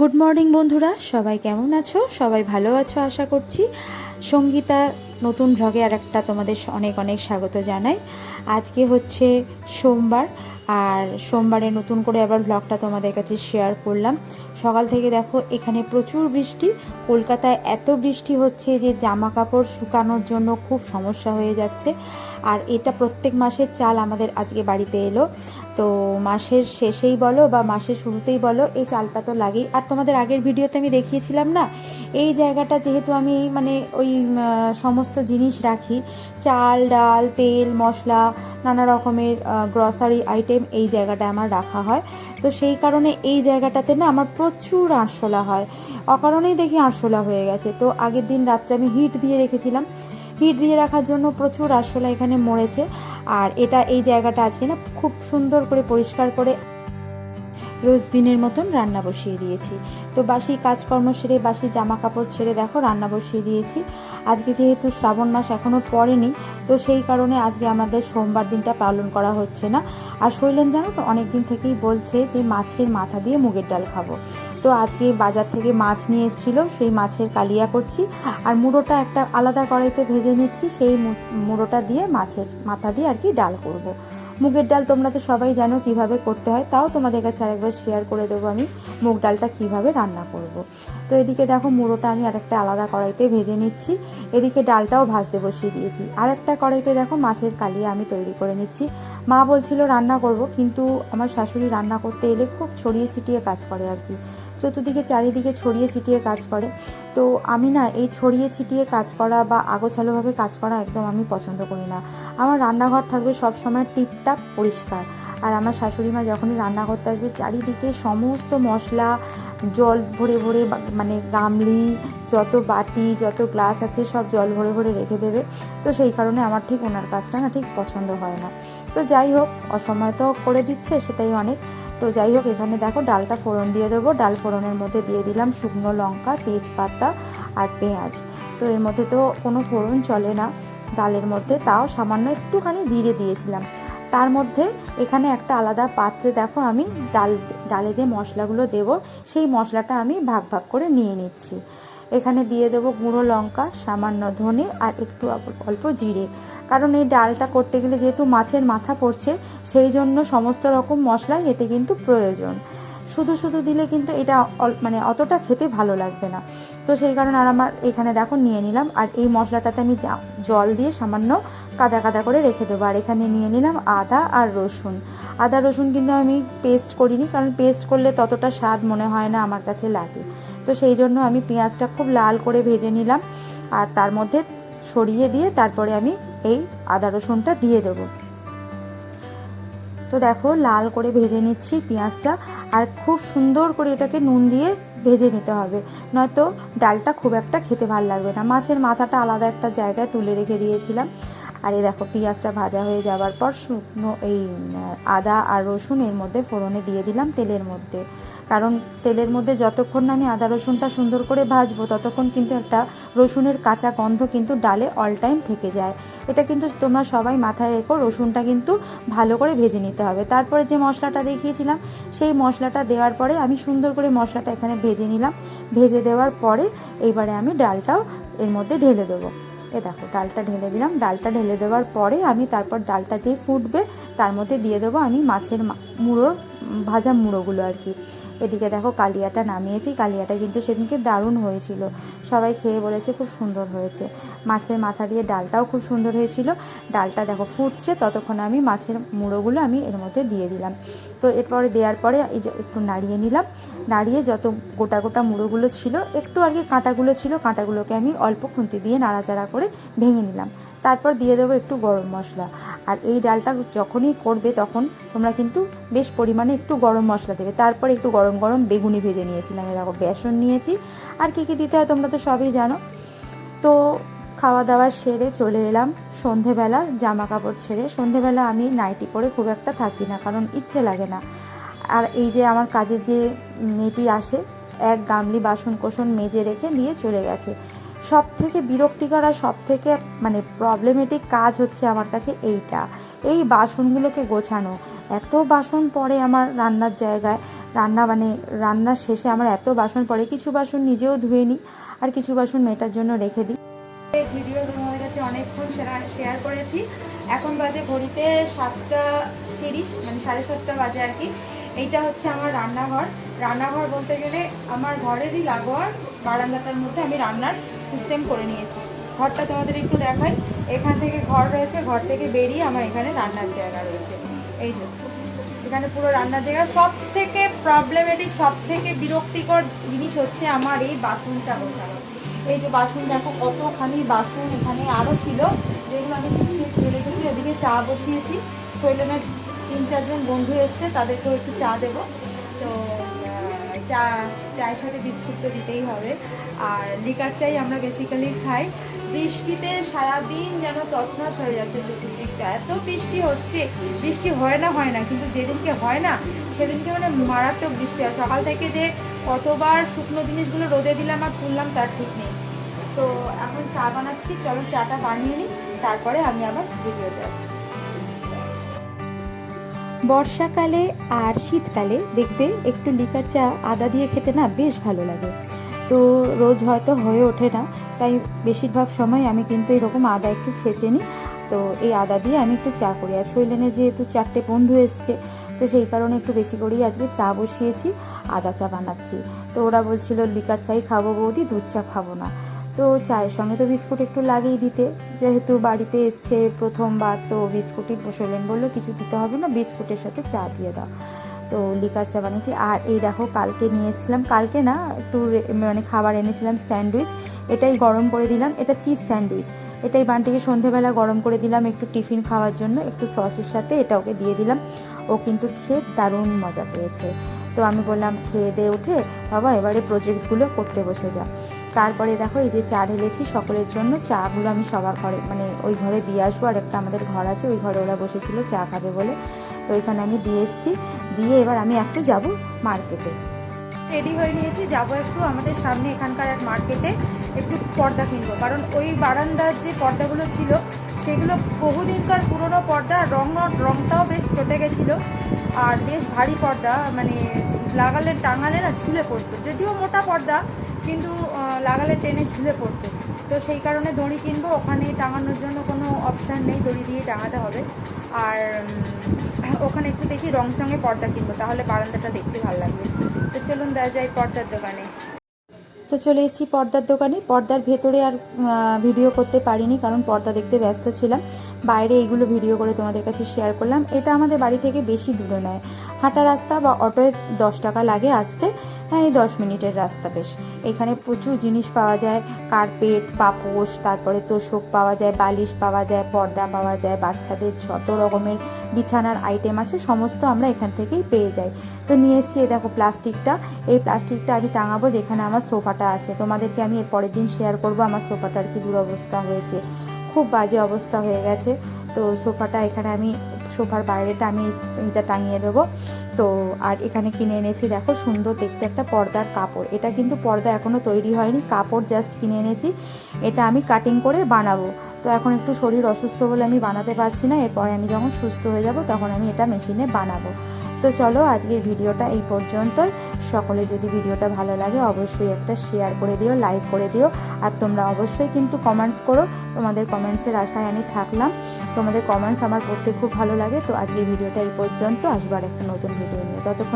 Good morning বন্ধুরা। সবাই কেমন আছো? সবাই ভালো আছো, আশা করছি। সঙ্গীতা নতুন ভ্লগে আর একটা তোমাদের অনেক অনেক স্বাগত জানাই। আজকে হচ্ছে সোমবার, আর সোমবারে নতুন করে আবার ব্লগটা তোমাদের কাছে শেয়ার করলাম। সকাল থেকে দেখো, এখানে প্রচুর বৃষ্টি। কলকাতায় এত বৃষ্টি হচ্ছে যে জামা কাপড় শুকানোর জন্য খুব সমস্যা হয়ে যাচ্ছে। আর এটা প্রত্যেক মাসের চাল আমাদের আজকে বাড়িতে এলো। তো মাসের শেষেই বলো বা মাসের শুরুতেই বলো, এই চালটা তো লাগেই। আর তোমাদের আগের ভিডিওতে আমি দেখিয়েছিলাম না, এই জায়গাটা যেহেতু আমি মানে ওই সমস্ত জিনিস রাখি, চাল, ডাল, তেল, মশলা, নানা রকমের গ্রসারি আইটেম এই জায়গাটা আমার রাখা হয়। তো সেই কারণে এই জায়গাটাতে না আমার প্রচুর আরশোলা হয়। অকারণেই দেখি আরশোলা হয়ে গেছে। তো আগের দিন রাত্রে আমি হিট দিয়ে রেখেছিলাম। হিট দিয়ে রাখার জন্য প্রচুর আরশোলা এখানে মরেছে। আর এটা এই জায়গাটা আজকে না খুব সুন্দর করে পরিষ্কার করে রোজ দিনের মতন রান্না বসিয়ে দিয়েছি। তো বাসি কাজকর্ম সেরে বাসি জামা কাপড় ছেড়ে দেখো রান্না বসিয়ে দিয়েছি। আজকে যেহেতু শ্রাবণ মাস এখনও পড়েনি, তো সেই কারণে আজকে আমাদের সোমবার দিনটা পালন করা হচ্ছে না। আর শৈলেন জানো তো অনেক দিন থেকেই বলছে যে মাছের মাথা দিয়ে মুগের ডাল খাব। তো আজকে বাজার থেকে মাছ নিয়ে এসেছিল, সেই মাছের কালিয়া করছি। আর মুড়োটা একটা আলাদা কড়াইতে ভেজে নিচ্ছি, সেই মুড়োটা দিয়ে মাছের মাথা দিয়ে আর কি ডাল করব। মুগের ডাল তোমরা তো সবাই জানো কীভাবে করতে হয়, তাও তোমাদের কাছে আরেকবার শেয়ার করে দেবো আমি মুগ ডালটা কীভাবে রান্না করব। তো এদিকে দেখো মুড়োটা আমি আরেকটা আলাদা কড়াইতে ভেজে নিচ্ছি, এদিকে ডালটাও ভাজতে বসিয়ে দিয়েছি। আর একটা কড়াইতে দেখো মাছের কালিয়া আমি তৈরি করে নিচ্ছি। মা বলছিল রান্না করব, কিন্তু আমার শাশুড়ি রান্না করতে এলে খুব ছড়িয়ে ছিটিয়ে কাজ করে আর কি। চতুর্দিকে চারিদিকে ছড়িয়ে ছিটিয়ে কাজ করে। তো আমি না, এই ছড়িয়ে ছিটিয়ে কাজ করা বা আগোছালোভাবে কাজ করা একদম আমি পছন্দ করি না। আমার রান্নাঘর থাকবে সব সময় টিপটাপ পরিষ্কার। আর আমার শাশুড়ি মা যখনই রান্না করতে আসবে, চারিদিকে সমস্ত মশলা, জল ভরে ভরে মানে গামলি, যত বাটি, যত গ্লাস আছে সব জল ভরে ভরে রেখে দেবে। তো সেই কারণে আমার ঠিক ওনার কাজটা না ঠিক পছন্দ হয় না। তো যাই হোক, অসময় তো করে দিচ্ছে, সেটাই অনেক। তো যাই হোক, এখানে দেখো ডালটা ফোড়ন দিয়ে দেবো। ডাল ফোড়নের মধ্যে দিয়ে দিলাম শুকনো লঙ্কা, তেজপাতা আর পেঁয়াজ। তো এর মধ্যে তো কোনো ফোড়ন চলে না। ডালের মধ্যে তাও সামান্য একটুখানি জিরে দিয়েছিলাম। তার মধ্যে এখানে একটা আলাদা পাত্রে দেখো আমি ডাল, ডালে যে মশলাগুলো দেব, সেই মশলাটা আমি ভাগ ভাগ করে নিয়ে নিচ্ছি। এখানে দিয়ে দেবো গুঁড়ো লঙ্কা, সামান্য ধনে আর একটু অল্প- জিরে। কারণ এই ডালটা করতে গেলে যেহেতু মাছের মাথা পড়ছে, সেই জন্য সমস্ত রকম মশলাই এতে কিন্তু প্রয়োজন। শুধু শুধু দিলে কিন্তু এটা মানে অতটা খেতে ভালো লাগবে না। তো সেই কারণে আর আমার এখানে দেখো নিয়ে নিলাম, আর এই মশলাটাতে আমি জল দিয়ে সামান্য কাদা কাদা করে রেখে দেবো। আর এখানে নিয়ে নিলাম আদা আর রসুন। আদা রসুন কিন্তু আমি পেস্ট করিনি, কারণ পেস্ট করলে ততটা স্বাদ মনে হয় না আমার কাছে লাগে। তো সেই জন্য আমি পেঁয়াজটা খুব লাল করে ভেজে নিলাম, আর তার মধ্যে সরিয়ে দিয়ে তারপরে আমি এই আদা রসুনটা দিয়ে দেবো। তো দেখো, লাল করে ভেজে নিচ্ছি পেঁয়াজটা, আর খুব সুন্দর করে এটাকে নুন দিয়ে ভেজে নিতে হবে। নয়তো ডালটা খুব একটা খেতে ভালো লাগবে না। মাছের মাথাটা আলাদা একটা জায়গায় তুলে রেখে দিয়েছিলাম। আর এই দেখো, পেঁয়াজটা ভাজা হয়ে যাওয়ার পর শুকনো এই, আদা আর রসুন এর মধ্যে ফোড়নে দিয়ে দিলাম তেলের মধ্যে। কারণ তেলের মধ্যে যতক্ষণ না আমি আদা রসুনটা সুন্দর করে ভাজবো, ততক্ষণ কিন্তু একটা রসুনের কাঁচা গন্ধ কিন্তু ডালে অল টাইম থেকে যায়। এটা কিন্তু তোমরা সবাই মাথায় রেখো, রসুনটা কিন্তু ভালো করে ভেজে নিতে হবে। তারপরে যে মশলাটা দেখিয়েছিলাম, সেই মশলাটা দেওয়ার পরে আমি সুন্দর করে মশলাটা এখানে ভেজে নিলাম। ভেজে দেওয়ার পরে এইবারে আমি ডালটাও এর মধ্যে ঢেলে দেবো। এ দেখো, ডালটা ঢেলে দিলাম। ডালটা ঢেলে দেওয়ার পরে আমি তারপর ডালটা যেই ফুটবে, তার মধ্যে দিয়ে দেবো আমি মাছের মুড়োর ভাজা মুড়োগুলো আর কি। এদিকে দেখো কালিয়াটা নামিয়েছি। কালিয়াটা কিন্তু সেদিনকে দারুণ হয়েছিল। সবাই খেয়ে বলেছে খুব সুন্দর হয়েছে। মাছের মাথা দিয়ে ডালটাও খুব সুন্দর হয়েছিল। ডালটা দেখো ফুটছে, ততক্ষণ আমি মাছের মুড়োগুলো আমি এর মধ্যে দিয়ে দিলাম। তো এরপরে দেওয়ার পরে এই যে একটু নাড়িয়ে নিলাম। নাড়িয়ে যত গোটা গোটা মুড়োগুলো ছিল, একটু আর কি কাঁটাগুলো ছিল, কাঁটাগুলোকে আমি অল্প খুন্তি দিয়ে নাড়াচাড়া করে ভেঙে নিলাম। তারপর দিয়ে দেবো একটু গরম মশলা। আর এই ডালটা যখনই করবে তখন তোমরা কিন্তু বেশ পরিমাণে একটু গরম মশলা দেবে। তারপর একটু গরম গরম বেগুনি ভেজে নিয়েছিলাম এই দেখো, বেসন নিয়েছি। আর কী কী দিতে হয় তোমরা তো সবই জানো। তো খাওয়া দাওয়া সেরে চলে এলাম সন্ধেবেলা জামা কাপড় ছেড়ে। সন্ধেবেলা আমি নাইটি পরে খুব একটা থাকি না, কারণ ইচ্ছে লাগে না। আর এই যে আমার কাজে যে মেয়েটি আসে, এক গামলি বাসন কোসন মেজে রেখে নিয়ে চলে গেছে। সব থেকে বিরক্তিকর আর সব থেকে মানে প্রবলেমেটিক কাজ হচ্ছে আমার কাছে এইটা। এই বাসনগুলোকে গোছানো। এত বাসন পড়ে আমার রান্নার জায়গায়। রান্না মানে রান্নার শেষে আমার এত বাসন পড়ে, কিছু বাসন নিজেও ধুয়ে নিই আর কিছু বাসন মেটার জন্য রেখে দিই। ভিডিও তোমাদের কাছে অনেকক্ষণ শেয়ার করেছি। এখন বাজে ঘড়িতে সাতটা তিরিশ মানে সাড়ে সাতটা বাজে আর কি। এইটা হচ্ছে আমার রান্নাঘর। রান্নাঘর বলতে গেলে আমার ঘরেরই লাগোয়ার বারান্দাটার মধ্যে আমি রান্নার সিস্টেম করে নিয়েছি। ঘরটা তোমাদের একটু দেখাই। এখান থেকে ঘর রয়েছে, ঘর থেকে বেরিয়ে আমার এখানে রান্নার জায়গা রয়েছে। এই যে, এখানে পুরো রান্নার জায়গা। সব থেকে প্রবলেমেটিক সব থেকে বিরক্তিকর জিনিস হচ্ছে আমার এই বাসনটা গোছানো। এই যে বাসন দেখো, কতখানি বাসন এখানে আরও ছিল, যেগুলো আমি ফেলে রেখেছি ওদিকে চা বসিয়েছি। শৈলনের তিন চারজন বন্ধু এসছে, তাদেরকেও একটু চা দেবো। তো চা, চায়ের সাথে বিস্কুট তো দিতেই হবে। আর লিকার চাই আমরা বেসিক্যালি খাই। বৃষ্টিতে সারাদিন যেন তছনছ হয়ে যাচ্ছে চতুর্দিকটা। এত বৃষ্টি হচ্ছে। বৃষ্টি হয় না হয় না, কিন্তু যেদিনকে হয় না, সেদিনকে মানে মারাত্মক বৃষ্টি হয়। সকাল থেকে যে কতবার শুকনো জিনিসগুলো রোদে দিলাম আর তুললাম, তার ঠিক নেই। তো এখন চা বানাচ্ছি। চলো চাটা বানিয়ে নিই। তারপরে আমি আবার ভিডিওতে আসছি। বর্ষাকালে আর শীতকালে দেখবে একটু লিকার চা আদা দিয়ে খেতে না বেশ ভালো লাগে। তো রোজ হয়তো হয়ে ওঠে না, তাই বেশিরভাগ সময় আমি কিন্তু এরকম আদা একটু ছেঁচে নিই। তো এই আদা দিয়ে আমি একটু চা করি। আর শৈলেনে যেহেতু চারটে বন্ধু এসছে, তো সেই কারণে একটু বেশি করেই আজকে চা বসিয়েছি, আদা চা বানাচ্ছি। তো ওরা বলছিল, লিকার চাই খাব বৌদি, দুধ চা খাব না। তো চায়ের সঙ্গে তো বিস্কুট একটু লাগেই দিতে। যেহেতু বাড়িতে এসছে প্রথমবার, তো বিস্কুটই বসলেন বলল, কিছু দিতে হবে না, বিস্কুটের সাথে চা দিয়ে দাও। তো লিকার চা বানিয়েছি। আর এই দেখো, কালকে নিয়ে এসেছিলাম, কালকে না একটু মানে খাবার এনেছিলাম, স্যান্ডউইচ। এটাই গরম করে দিলাম, এটা চিজ স্যান্ডউইচ। এটাই বানটিকে সন্ধেবেলা গরম করে দিলাম একটু টিফিন খাওয়ার জন্য, একটু সসের সাথে, এটা ওকে দিয়ে দিলাম। ও কিন্তু খেয়ে দারুণ মজা পেয়েছে। তো আমি বললাম, খেয়ে দিয়ে উঠে বাবা, এবারে প্রজেক্টগুলো করতে বসে যা। তারপরে দেখো, এই যে চা ঢেলেছি, সকলের জন্য চাগুলো আমি সবার ঘরে মানে ওই ঘরে দিয়ে আসব, আর একটা আমাদের ঘর আছে, ওই ঘরে ওরা বসেছিল চা খাবে বলে। তো ওইখানে আমি দিয়ে এসেছি, দিয়ে এবার আমি একটু যাব মার্কেটে। রেডি হয়ে নিয়েছি, যাব একটু আমাদের সামনে এখানকার এক মার্কেটে, একটু পর্দা কিনবো। কারণ ওই বারান্দার যে পর্দাগুলো ছিল সেগুলো বহুদিনকার পুরনো পর্দা, রং রংটাও বেশ চটে গেছিল। আর বেশ ভারী পর্দা মানে লাগালে টাঙালে না ঝুলে পড়তো। যদিও মোটা পর্দা, কিন্তু লাগালে টেনে ঝুলে পড়তো। তো সেই কারণে দড়ি কিনবো, ওখানে টাঙানোর জন্য কোনো অপশান নেই, দড়ি দিয়ে টাঙাতে হবে। আর ওখানে একটু দেখি রং চঙে পর্দা কিনবো, তাহলে বারান্দাটা দেখতে ভালো লাগবে। তো চলুন, দেওয়া যায় পর্দার দোকানে। তো চলে এসেছি পর্দার দোকানে। পর্দার ভেতরে আর ভিডিও করতে পারিনি, কারণ পর্দা দেখতে ব্যস্ত ছিলাম। বাইরে এইগুলো ভিডিও করে তোমাদের কাছে শেয়ার করলাম। এটা আমাদের বাড়ি থেকে বেশি দূরে নয়। হাঁটা রাস্তা বা অটোয় দশ টাকা লাগে আসতে। এই দশ মিনিটের রাস্তা বেশ। এখানে প্রচুর জিনিস পাওয়া যায়। কার্পেট, পাপোশ, তারপরে তোষক পাওয়া যায়, বালিশ পাওয়া যায়, পর্দা পাওয়া যায়, বাচ্চাদের যত রকমের বিছানার আইটেম আছে, সমস্ত আমরা এখান থেকেই পেয়ে যাই। তো নিয়ে এসেছি দেখো প্লাস্টিকটা। এই প্লাস্টিকটা আমি টাঙাবো যেখানে আমার সোফাটা আছে। তোমাদেরকে আমি এর পরের দিন শেয়ার করব। আমার সোফাটার কি দুরবস্থা হয়েছে। খুব বাজে অবস্থা হয়ে গেছে। তো সোফাটা এখানে আমি সোফার বাইরেটা আমি এটা টাঙিয়ে দেবো। তো আর এখানে কিনে এনেছি, দেখো সুন্দর দেখতে একটা পর্দার কাপড়। এটা কিন্তু পর্দা এখনও তৈরি হয়নি, কাপড় জাস্ট কিনে এনেছি। এটা আমি কাটিং করে বানাবো। তো এখন একটু শরীর অসুস্থ বলে আমি বানাতে পারছি না, এরপরে আমি যখন সুস্থ হয়ে যাব তখন আমি এটা মেশিনে বানাবো। তো চলো, আজকের ভিডিওটা এই পর্যন্তই। সকলে যদি ভিডিওটা ভালো লাগে, অবশ্যই একটা শেয়ার করে দিও লাইক করে দিও। আর তোমরা অবশ্যই কিন্তু কমেন্টস করো। তোমাদের কমেন্টসের আশায় আমি থাকলাম। তোমাদের কমেন্টস আমার পড়তে খুব ভালো লাগে। তো আজকের ভিডিওটা এই পর্যন্ত। আসবার একটা নতুন ভিডিও নিয়ে। ততক্ষণ